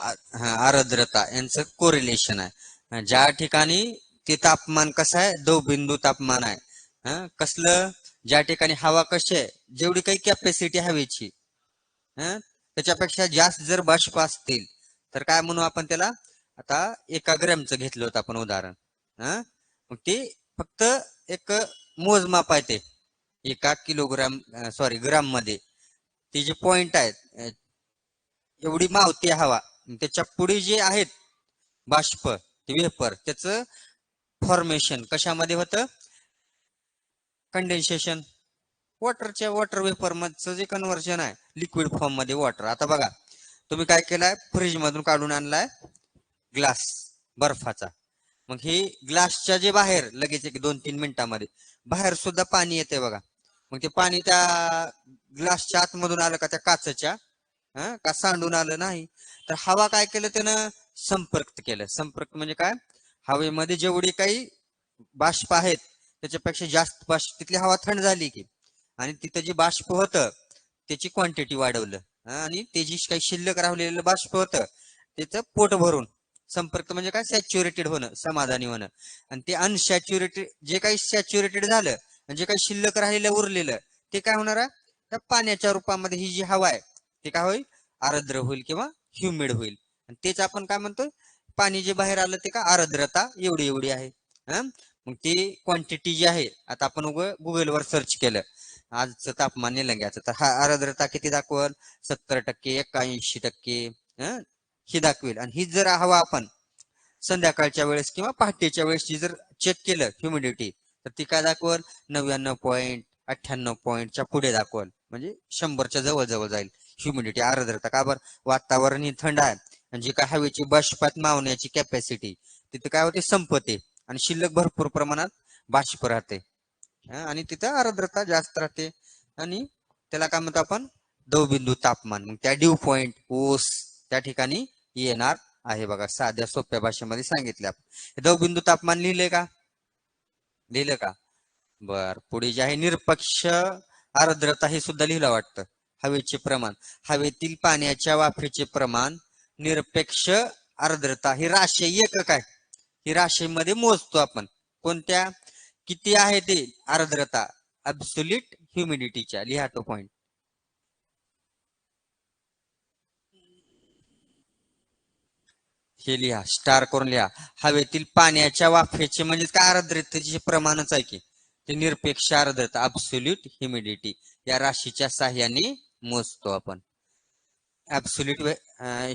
हा, आर्द्रता यांचं कोरिलेशन आहे. ज्या ठिकाणी ते तापमान कसं आहे दवबिंदू तापमान आहे. कसलं ज्या ठिकाणी हवा कशी आहे जेवढी काही कॅपॅसिटी हवेची त्याच्यापेक्षा जास्त जर बाष्प असतील तर काय म्हणू आपण त्याला? आता एका ग्रॅमचं घेतलं होतं आपण उदाहरण. मग ते फक्त एक मोजमाप आहे ते. एका किलोग्राम सॉरी ग्राममध्ये ते जे पॉइंट आहेत एवढी मावती हवा. त्याच्या पुढे जे आहेत बाष्प ते वेपर त्याचं फॉर्मेशन कशामध्ये होतं? कंडेन्सेशन वॉटरच्या वॉटर वेपर मधचं जे कन्व्हर्जन आहे लिक्विड फॉर्ममध्ये वॉटर आता बघा तुम्ही काय केलाय? फ्रीज मधून काढून आणलाय ग्लास बर्फाचा. मग हे ग्लासच्या जे बाहेर लगेच एक दोन तीन मिनिटांमध्ये बाहेर सुद्धा पाणी येते बघा. मग ते पाणी त्या ग्लासच्या आतमधून आलं का? त्या काचच्या? का सांडून आलं नाही? तर हवा काय केलं त्यानं? संपर्क केलं. संपर्क म्हणजे काय? हवेमध्ये जेवढी काही बाष्प आहेत त्याच्यापेक्षा जास्त बाष्प तिथली हवा थंड झाली की आणि तिथं जे बाष्प होतं त्याची क्वांटिटी वाढवलं. आणि ते जी काही शिल्लक राहिलेलं बाष्प होतं त्याचं पोट भरून संपर्क म्हणजे काय? सॅच्युरेटेड होणं समाधानी होणं. आणि ते अनसॅच्युरेटेड जे काही सॅच्युरेटेड झालं आणि जे काही शिल्लक राहिलेलं उरलेलं ते काय होणार आहे? त्या पाण्याच्या रूपामध्ये ही जी हवा आहे ते काय होईल? आर्द्र होईल किंवा ह्युमिड होईल. आणि तेच आपण काय म्हणतो पाणी जे बाहेर आलं ते का आर्द्रता एवढी एवढी आहे. मग ती क्वांटिटी जी आहे आता आपण गुगलवर सर्च केलं. आजचं तापमान निलंग्याचं तर हा आर्द्रता किती दाखवल? सत्तर टक्के एकाऐंशी टक्के ही? दाखवेल. आणि ही जर हवा आपण संध्याकाळच्या वेळेस किंवा पहाटेच्या वेळेस जर चेक केलं ह्युमिडिटी तर ती काय दाखवल? नव्याण्णव पॉईंट अठ्ठ्याण्णव पॉईंटच्या पुढे दाखवल. म्हणजे शंभरच्या जवळ जवळ जाईल. ह्युमिडिटी आर्द्रता. का बरं? वातावरण ही थंड आहे. आणि जी काय हवेची बाष्पात मावण्याची कॅपॅसिटी तिथे काय होते? संपते आणि शिल्लक भरपूर प्रमाणात बाष्प राहते. आणि तिथं आर्द्रता जास्त राहते. आणि त्याला काय म्हणतो आपण? दवबिंदू तापमान. मग त्या ड्यू पॉइंट ओस त्या ठिकाणी येणार आहे बघा. साध्या सोप्या भाषेमध्ये सांगितले आपण. दवबिंदू तापमान लिहिले का? लिहिलं का? बर. पुढे जे आहे निरपक्ष आर्द्रता हे सुद्धा लिहिलं वाटतं. हवेचे प्रमाण. हवेतील पाण्याच्या वाफेचे प्रमाण निरपेक्ष आर्द्रता. ही राशी एकक आहे. ही राशीमध्ये मोजतो आपण. कोणत्या? किती आहे ते? आर्द्रता. अब्सुलिट ह्युमिडिटीच्या लिहा तो पॉइंट हे लिहा. स्टार करून लिहा. हवेतील पाण्याच्या वाफेचे म्हणजे काय? आर्द्रतेचे प्रमाणच आहे की. ते निरपेक्ष आर्द्रता. अब्सोल्यूट ह्युमिडिटी या राशीच्या साह्याने मोजतो आपण. ऍब्सोल्यूट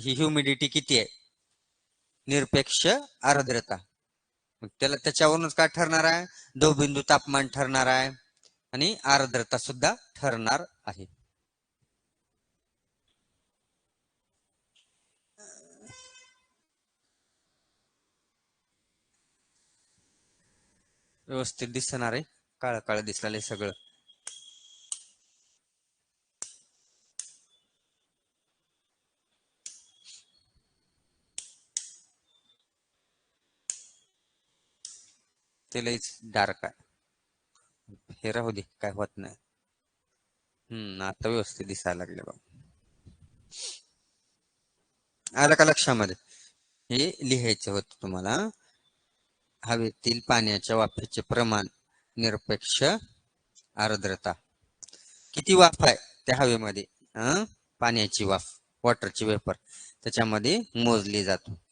ही ह्युमिडिटी किती आहे? निरपेक्ष आर्द्रता. मग त्याला त्याच्यावरूनच काय ठरणार आहे? दवबिंदू तापमान ठरणार आहे आणि आर्द्रता सुद्धा ठरणार आहे. व्यवस्थित दिसणार आहे. काळ काळ दिसलेलं आहे सगळं. ते लईच डार्क आहे. हे राहू दे काय होत नाही. हम्म आता व्यवस्थित दिसायला लागले बाबा आलं का लक्षामध्ये? हे लिहायचं होतं तुम्हाला. हवेतील पाण्याच्या वाफेचे प्रमाण निरपेक्ष आर्द्रता. किती वाफ आहे त्या हवेमध्ये? अं? पाण्याची वाफ वॉटरची वेपर त्याच्यामध्ये मोजली जातो.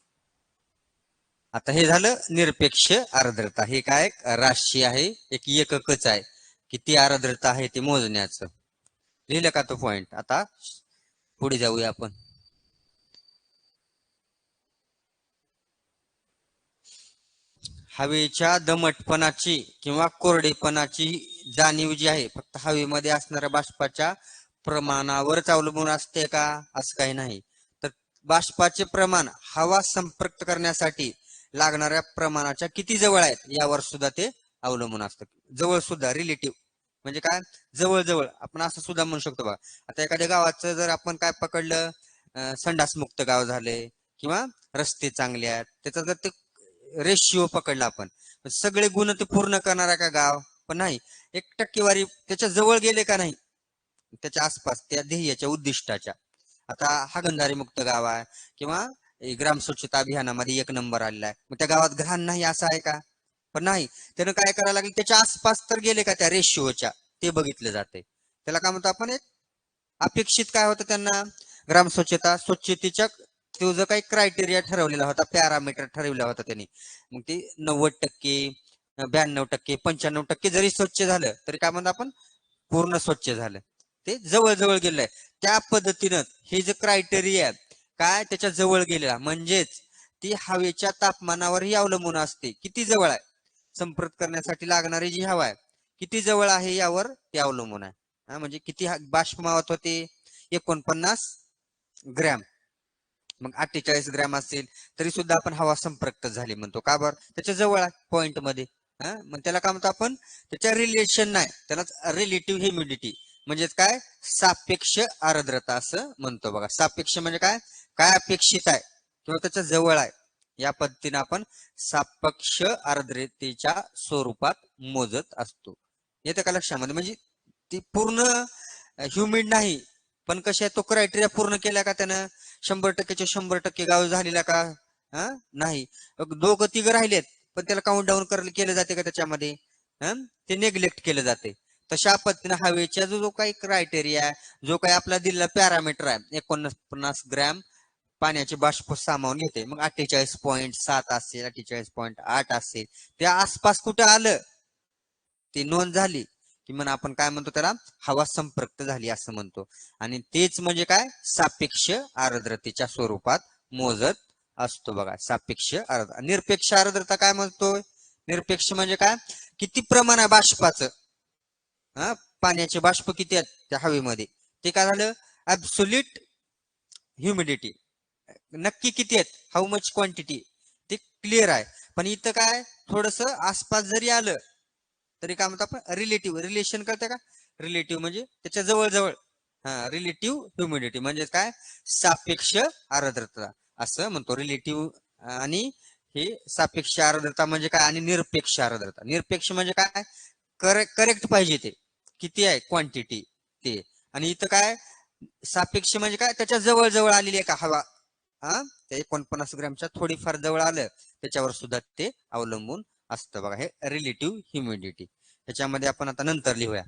आता हे झालं निरपेक्ष आर्द्रता. हे काय एक राशी आहे एक एककच आहे. किती आर्द्रता आहे ते मोजण्याचं. लिहिलं का तो पॉइंट आता पुढे जाऊया आपण. हवेच्या दमटपणाची किंवा कोरडेपणाची जाणीव जी आहे फक्त हवेमध्ये असणाऱ्या बाष्पाच्या प्रमाणावरच अवलंबून असते का? असं काही नाही. तर बाष्पाचे प्रमाण हवा संपर्क करण्यासाठी लागणाऱ्या प्रमाणाच्या किती जवळ आहेत यावर सुद्धा ते अवलंबून असतं. जवळ सुद्धा रिलेटिव्ह म्हणजे काय? जवळ जवळ आपण असं सुद्धा म्हणू शकतो बघा. आता एखाद्या गावाचं जर आपण काय पकडलं संडास संडासमुक्त गाव झाले किंवा रस्ते चांगले आहेत त्याचा जर ते रेशिओ पकडला आपण सगळे गुण ते पूर्ण करणारा का गाव? पण नाही. एक टक्केवारी त्याच्याजवळ गेले का नाही? त्याच्या आसपास त्या ध्येयाच्या उद्दिष्टाच्या. आता हागंदारी मुक्त गाव आहे किंवा ग्राम स्वच्छता अभियानामध्ये एक नंबर आलेला आहे. मग त्या गावात घाण नाही असं आहे का? पण नाही. त्यानं काय करायला लागेल? त्याच्या आसपास तर गेले का त्या रेशिओच्या ते बघितलं जाते त्याला काय म्हणतो आपण एक? अपेक्षित काय होतं त्यांना? ग्राम स्वच्छता स्वच्छतेच्या तो जो काही क्रायटेरिया ठरवलेला होता पॅरामीटर ठरवला होता त्यांनी. मग ते नव्वद टक्के ब्याण्णव टक्के पंच्याण्णव टक्के जरी स्वच्छ झालं तरी काय म्हणतो आपण? पूर्ण स्वच्छ झालं. ते जवळजवळ गेलंय. त्या पद्धतीनं हे जे क्रायटेरिया काय त्याच्याजवळ गेलेला? म्हणजेच ती हवेच्या तापमानावरही अवलंबून असते. किती जवळ आहे? संपर्क करण्यासाठी लागणारी जी हवा आहे किती जवळ आहे यावर ते अवलंबून आहे. हा, म्हणजे किती बाष्प मावत होते? एकोणपन्नास ग्रॅम. मग अठ्ठेचाळीस ग्रॅम असेल तरी सुद्धा आपण हवा संपर्क झाली म्हणतो. का बरं? त्याच्याजवळ आहे पॉइंटमध्ये मग त्याला काय म्हणतो आपण? त्याच्या रिलेशन नाही. त्यालाच रिलेटिव्ह ह्युमिडिटी. म्हणजेच काय? सापेक्ष आर्द्रता असं म्हणतो बघा. सापेक्ष म्हणजे काय? काय अपेक्षित आहे? किंवा त्याच्याजवळ आहे? या पद्धतीने आपण सापेक्ष आर्द्रतेच्या स्वरूपात मोजत असतो. येतं का लक्षामध्ये म्हणजे ती पूर्ण ह्युमिड नाही पण कशा तो क्रायटेरिया पूर्ण केला का त्यानं? शंभर टक्केच्या शंभर टक्के गाव झालेला का? नाही. दोघं तिघं राहिलेत पण त्याला काउंट डाऊन केलं जाते का त्याच्यामध्ये? हं? ते नेग्लेक्ट केलं जाते. तशा पद्धतीने हवेच्या जो जो काही क्रायटेरिया जो काही आपला दिलेला पॅरामीटर आहे एकोणपन्नास ग्रॅम पाण्याचे बाष्प सामावून घेते. मग अठ्ठेचाळीस पॉईंट सात असेल अठ्ठेचाळीस पॉईंट आठ असेल त्या आसपास कुठे आलं? ती नोंद झाली की म्हणून आपण काय म्हणतो त्याला? हवा संपर्क झाली असं म्हणतो. आणि तेच म्हणजे काय? सापेक्ष आर्द्रतेच्या स्वरूपात मोजत असतो बघा. सापेक्ष आर्द्र निरपेक्ष आर्द्रता काय म्हणतोय? निरपेक्ष म्हणजे काय? किती प्रमाण आहे बाष्पाचं? हा? पाण्याचे बाष्प किती आहेत त्या हवेमध्ये? ते काय झालं? ऍब्सोल्यूट ह्युमिडिटी नक्की किती आहेत? हाऊ मच क्वांटिटी ते क्लिअर आहे. पण इथं काय? थोडस आसपास जरी आलं तरी काय म्हणतो आपण? रिलेटिव्ह रिलेशन कळतं का? रिलेटिव्ह म्हणजे त्याच्या जवळजवळ. हा रिलेटिव्ह ह्युमिडिटी म्हणजे काय? सापेक्ष आर्द्रता. असं म्हणतो. रिलेटिव्ह आणि हे सापेक्ष आर्द्रता म्हणजे काय? आणि निरपेक्ष आर्द्रता. निरपेक्ष म्हणजे काय? करे करेक्ट पाहिजे ते. किती आहे? क्वांटिटी ते. आणि इथं काय? सापेक्ष म्हणजे काय? त्याच्या जवळजवळ आलेली आहे का? हवा. हा त्या एकोणपन्नास ग्रॅमच्या थोडीफार जवळ आलं त्याच्यावर सुद्धा ते अवलंबून असतं बघा. हे रिलेटिव्ह ह्युमिडिटी ह्याच्यामध्ये आपण आता नंतर लिहूया.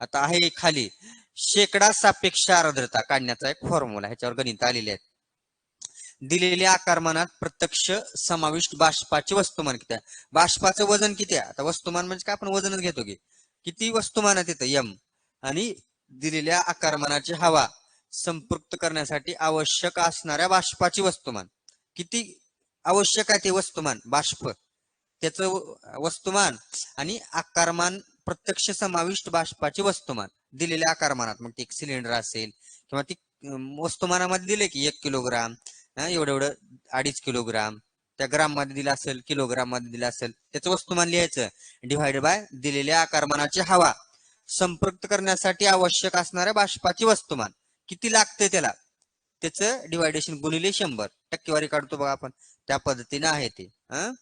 आता आहे खाली शेकडा सापेक्ष आर्द्रता काढण्याचा एक फॉर्म्युला ह्याच्यावर गणित आलेले आहेत दिलेल्या आकारमानात प्रत्यक्ष समाविष्ट बाष्पाचे वस्तुमान किती आहे? बाष्पाचं वजन किती आहे? आता वस्तुमान म्हणजे काय? आपण वजनच घेतो की. किती वस्तुमान येतं? तिथं यम आणि दिलेल्या आकारमानाची हवा संपृक्त करण्यासाठी आवश्यक असणाऱ्या बाष्पाची वस्तुमान. किती आवश्यक आहे ते वस्तुमान? बाष्प. त्याचं वस्तुमान आणि आकारमान प्रत्यक्ष समाविष्ट बाष्पाचे वस्तुमान. दिलेल्या आकारमानात. मग ते एक सिलेंडर असेल किंवा ती वस्तुमानामध्ये दिले की एक किलोग्राम एवढं एवढं अडीच किलोग्राम. त्या ग्राममध्ये दिलं असेल किलोग्राममध्ये दिलं असेल त्याचं वस्तुमान लिहायचं. डिवाइड बाय दिलेल्या आकारमानाची हवा. संपृक्त करण्यासाठी आवश्यक असणाऱ्या बाष्पाची वस्तुमान. किती लागते त्याला? त्याचं डिवायडेशन गुणिले शंभर. टक्केवारी काढतो बघा आपण. त्या पद्धतीने आहे ते. हं?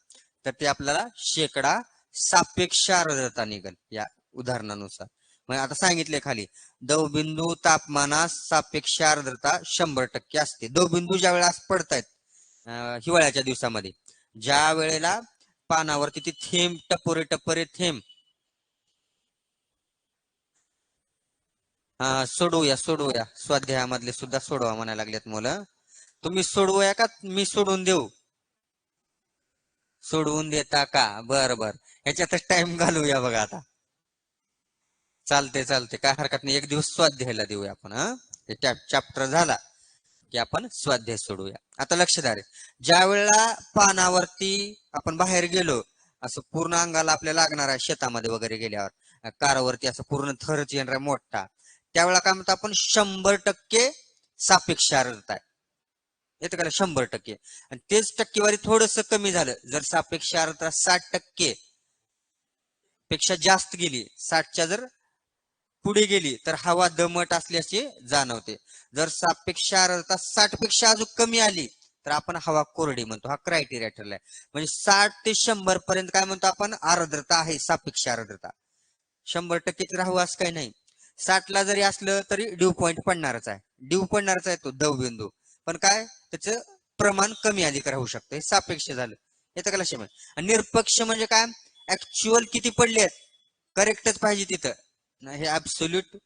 तर ते आपल्याला शेकडा सापेक्ष आर्द्रता निघल या उदाहरणानुसार. मग आता सांगितले खाली दवबिंदू तापमानास सापेक्ष आर्द्रता शंभर टक्के असते. दवबिंदू ज्या वेळेला पडतायत हिवाळ्याच्या दिवसामध्ये ज्या वेळेला पानावरती ती थेंब टपोरे टपोरे थेंब सोडवूया सोडवूया स्वाध्यायामधले सुद्धा सोडवा म्हणायला लागलेत मुलं. तुम्ही सोडवूया का? मी सोडून देऊ. सोडवून देता का? बर बर. ह्याच्यातच टाइम घालूया बघा आता. चालते चालते काय हरकत नाही. एक दिवस स्वाध्यायला देऊया आपण हा? चॅप्टर झाला की आपण स्वाध्याय सोडूया. आता लक्ष द्या रे. ज्या वेळेला पानावरती आपण बाहेर गेलो असं पूर्ण अंगाला आपल्याला लागणार आहे शेतामध्ये वगैरे गेल्यावर कारवरती असं पूर्ण थरच येणार मोठा त्यावेळेला काय म्हणतो आपण शंभर टक्के सापेक्ष आर्द्रता आहे. येतं का शंभर टक्के. आणि तेच टक्केवारी थोडस कमी झालं. जर सापेक्ष आर्द्रता साठ टक्के पेक्षा जास्त गेली साठच्या जर पुढे गेली तर हवा दमट असल्याचे जाणवते. जर सापेक्ष आर्द्रता साठपेक्षा अजून कमी आली तर आपण हवा कोरडी म्हणतो. हा क्रायटेरिया ठरलाय. म्हणजे साठ ते शंभर पर्यंत काय म्हणतो आपण आर्द्रता आहे सापेक्ष आर्द्रता. शंभर टक्के तर हवं असं काही नाही. साठला जरी असलं तरी ड्यू पॉइंट पडणारच आहे. ड्यू पडणारच आहे तो दव बिंदू पण काय? त्याचं प्रमाण कमी अधिक राहू शकतं हे सापेक्ष झालं. येतं का लक्षात आणि निरपक्ष म्हणजे काय? ऍक्च्युअल किती पडले आहेत? करेक्टच पाहिजे तिथं. हे ऍब्सोल्यूट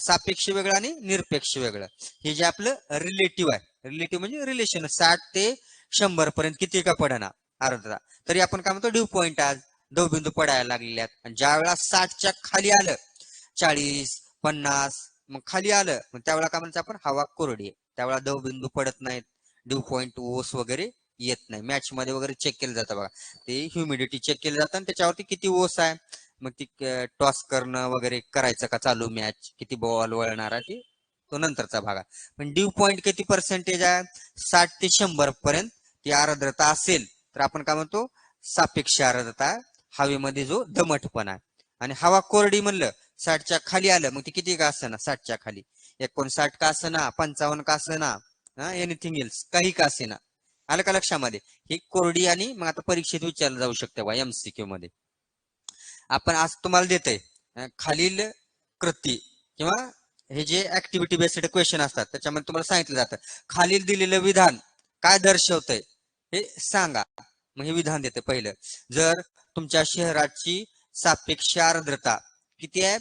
सापेक्ष वेगळं आणि निरपेक्ष वेगळं. हे जे आपलं रिलेटिव्ह आहे. रिलेटिव्ह म्हणजे रिलेशन साठ ते शंभर पर्यंत किती का पडना? अर्धा. तरी आपण काय म्हणतो? ड्यू पॉइंट आज दवबिंदू पडायला लागलेले आहेत. आणि ज्या वेळा साठच्या खाली आलं चाळीस पन्नास मग खाली आलं. मग त्यावेळेला काय म्हणायचं आपण? हवा कोरडी आहे. त्यावेळेला दवबिंदू पडत नाहीत. ड्यू पॉइंट ओस वगैरे येत नाही. मॅच मध्ये वगैरे चेक केलं जातं बघा. ते ह्युमिडिटी चेक केलं जातं आणि त्याच्यावरती किती ओस आहे? मग ती टॉस करणं वगैरे करायचं का चालू मॅच किती बॉल वळणार आहे? ते तो नंतरचा भाग आहे. पण ड्यू पॉइंट किती पर्सेंटेज आहे? साठ ते शंभर पर्यंत ती आर्द्रता असेल तर आपण काय म्हणतो? सापेक्ष आर्द्रता हवेमध्ये जो दमटपणा आहे. आणि हवा कोरडी म्हणलं साठच्या खाली आलं मग ती किती का असं साठच्या खाली. एकोणसाठ का असं पंचावन्न का असं एनिथिंग एल्स काही का असेना आलं का लक्षामध्ये? ही कोरडी आणि मग आता परीक्षेत विचारलं जाऊ शकते बा एमसीक्यू मध्ये. आपण आज तुम्हाला देतोय खालील कृती किंवा हे जे ऍक्टिव्हिटी बेस्ड क्वेश्चन असतात त्याच्यामध्ये तुम्हाला सांगितलं जातं. खालील दिलेलं विधान काय दर्शवतंय हे सांगा. मग हे विधान देते पहिलं. जर तुमच्या शहराची सापेक्ष आर्द्रता किती आहे?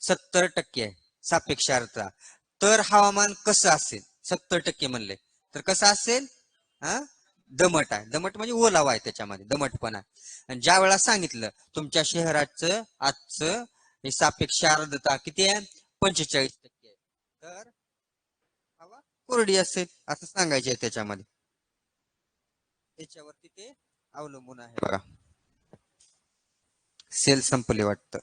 सत्तर टक्के आहे सापेक्ष आर्द्रता तर हवामान कसं असेल? सत्तर टक्के म्हणले. तर कसं असेल? हा? दमट आहे. दमट म्हणजे ओलावा आहे त्याच्यामध्ये दमटपणा आणि ज्या वेळा सांगितलं तुमच्या शहराचं आजचं हे सापेक्ष आर्द्रता किती आहे? पंचेचाळीस टक्के आहे. तर हवा कोरडी असेल असं सांगायचे आहे त्याच्यामध्ये. त्याच्यावरती ते अवलंबून आहे बघा. सेल संपले वाटतं.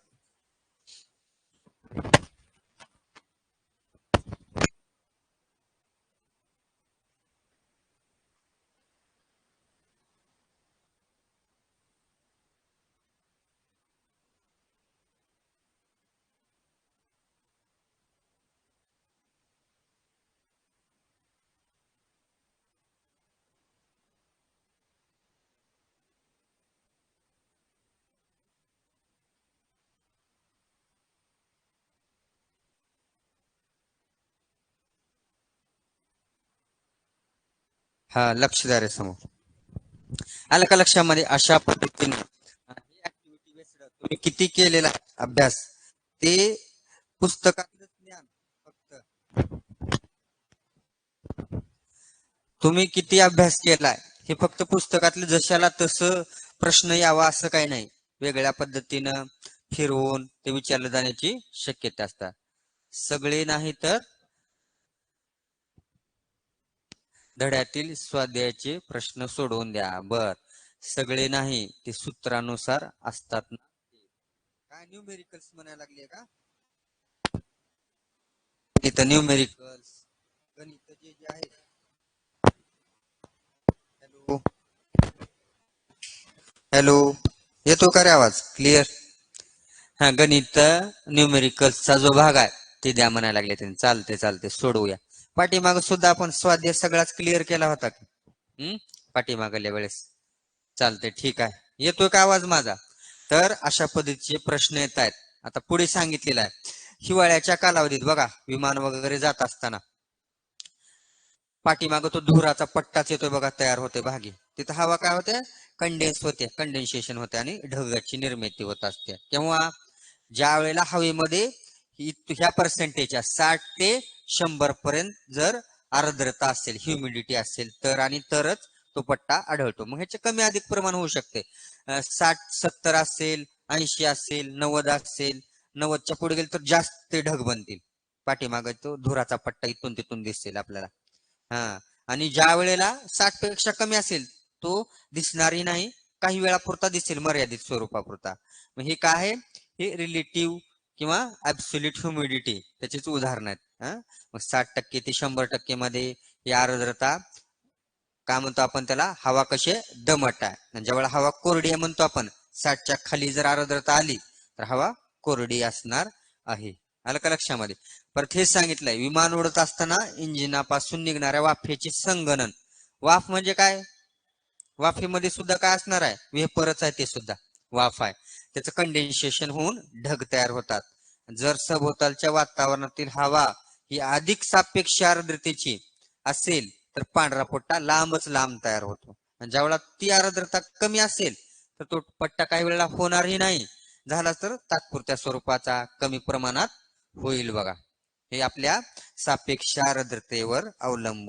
हा लक्ष द्या रे समोर. आलं का लक्षामध्ये? अशा पद्धतीने तुम्ही किती केलेला अभ्यास ते पुस्तकातलं ज्ञान फक्त. तुम्ही किती अभ्यास केलाय हे फक्त पुस्तकातलं जशाला तसं प्रश्न यावा असं काही नाही. वेगळ्या पद्धतीनं फिरवून ते विचारलं जाण्याची शक्यता असतात. सगळे नाही तर धड्यातील स्वाध्यायाचे प्रश्न सोडवून द्या. बर. सगळे नाही ते सूत्रानुसार असतात. ना काय न्यूमेरिकल्स म्हणायला लागले का? इथं न्यूमेरिकल्स गणित जे जे आहे हॅलो हॅलो येतो का रे आवाज? क्लिअर हा गणित न्यूमेरिकल्सचा जो भाग आहे ते द्या म्हणायला लागले त्यांनी. चालते चालते सोडवूया. पाठीमाग सुद्धा आपण स्वाध्याय सगळाच क्लिअर केला होता. हम्म? पाठीमागल्या वेळेस. चालते ठीक आहे. येतोय का आवाज माझा? तर अशा पद्धतीचे प्रश्न येत आहेत. आता पुढे सांगितलेला आहे. हिवाळ्याच्या कालावधीत बघा विमान वगैरे जात असताना. पाठीमाग तो धुराचा पट्टाच येतोय बघा तयार होते भागी. तिथं हवा काय होते? कंडेन्स होते. कंडेन्सेशन होते आणि ढगाची निर्मिती होत असते. तेव्हा ज्या वेळेला हवेमध्ये ह्या पर्सेंटेजच्या साठ ते शंभर पर्यंत जर आर्द्रता असेल ह्युमिडिटी असेल तर आणि तरच तो पट्टा आढळतो. मग ह्याचे कमी अधिक प्रमाण होऊ शकते. साठ सत्तर असेल ऐंशी असेल नव्वद असेल नव्वदच्या पुढे गेले तर जास्त ते ढग बनतील. पाठीमाग तो धुराचा पट्टा इथून तिथून दिसेल आपल्याला. हा आणि ज्या वेळेला साठपेक्षा कमी असेल तो दिसणारही नाही काही वेळापुरता दिसेल मर्यादित स्वरूपापुरता. मग हे काय आहे? हे रिलेटिव्ह किंवा ऍब्सोल्युट ह्युमिडिटी त्याचीच उदाहरण आहेत मग साठ टक्के ते शंभर टक्के मध्ये ही आर्द्रता काय म्हणतो आपण त्याला? हवा कशी दमट आहे. आणि ज्यावेळेला हवा कोरडी आहे म्हणतो आपण साठच्या खाली जर आर्द्रता आली तर हवा कोरडी असणार आहे. आलं का लक्षामध्ये? परत हे सांगितलंय विमान उडत असताना इंजिनापासून निघणाऱ्या वाफेचे संगणन. वाफ म्हणजे काय? वाफेमध्ये सुद्धा काय असणार आहे? वेपरच आहे ते सुद्धा. वाफ आहे. त्याचं कंडेन्सेशन होऊन ढग तयार होतात. जर सभोवतालच्या वातावरणातील हवा ही अधिक सापेक्ष आर्द्रतेची असेल तर पांढरा पट्टा लांबच लांब तयार होतो. आणि ज्यावेळेला ती आर्द्रता कमी असेल तर तो पट्टा काही वेळेला होणारही नाही. झाला तर तात्पुरत्या स्वरूपाचा कमी प्रमाणात होईल बघा. हे आपल्या सापेक्ष आर्द्रतेवर अवलंबून